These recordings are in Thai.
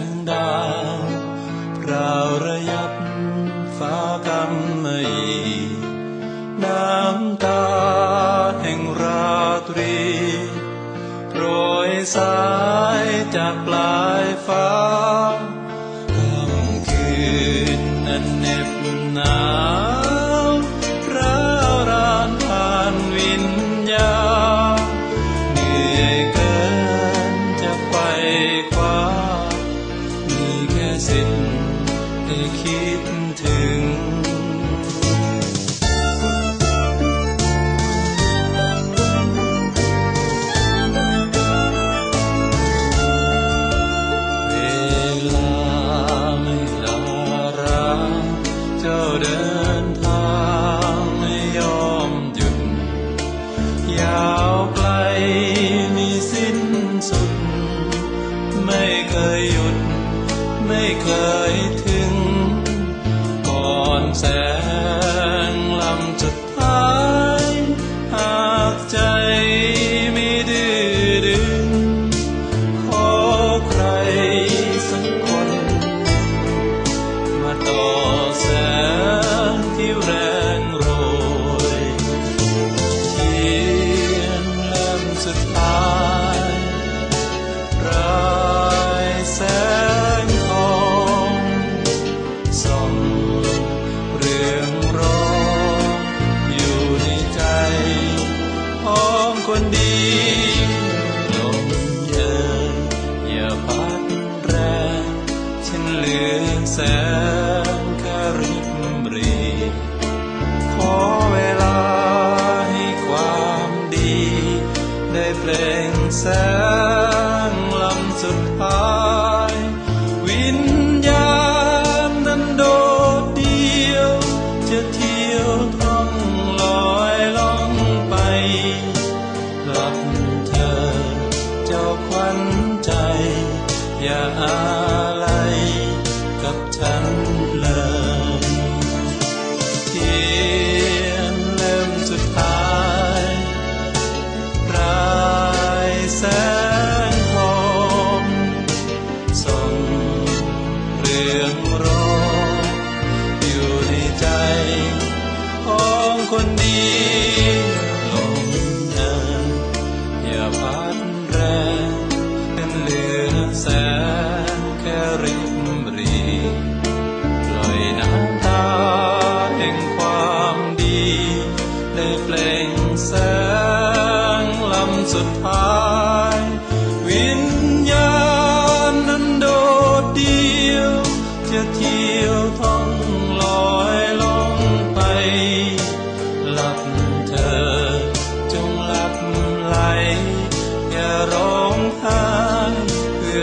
งดาพราวระยับฟ้ากำมะอีน้ำตาแห่งราตรีโปรยสายจากปลายฟ้า ไม่เคยหยุด ไม่เคยถึง จะเที่ยวท่องลอยล่องไปกลับเธอเจ้าควันใจ อย่าอาลั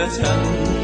曾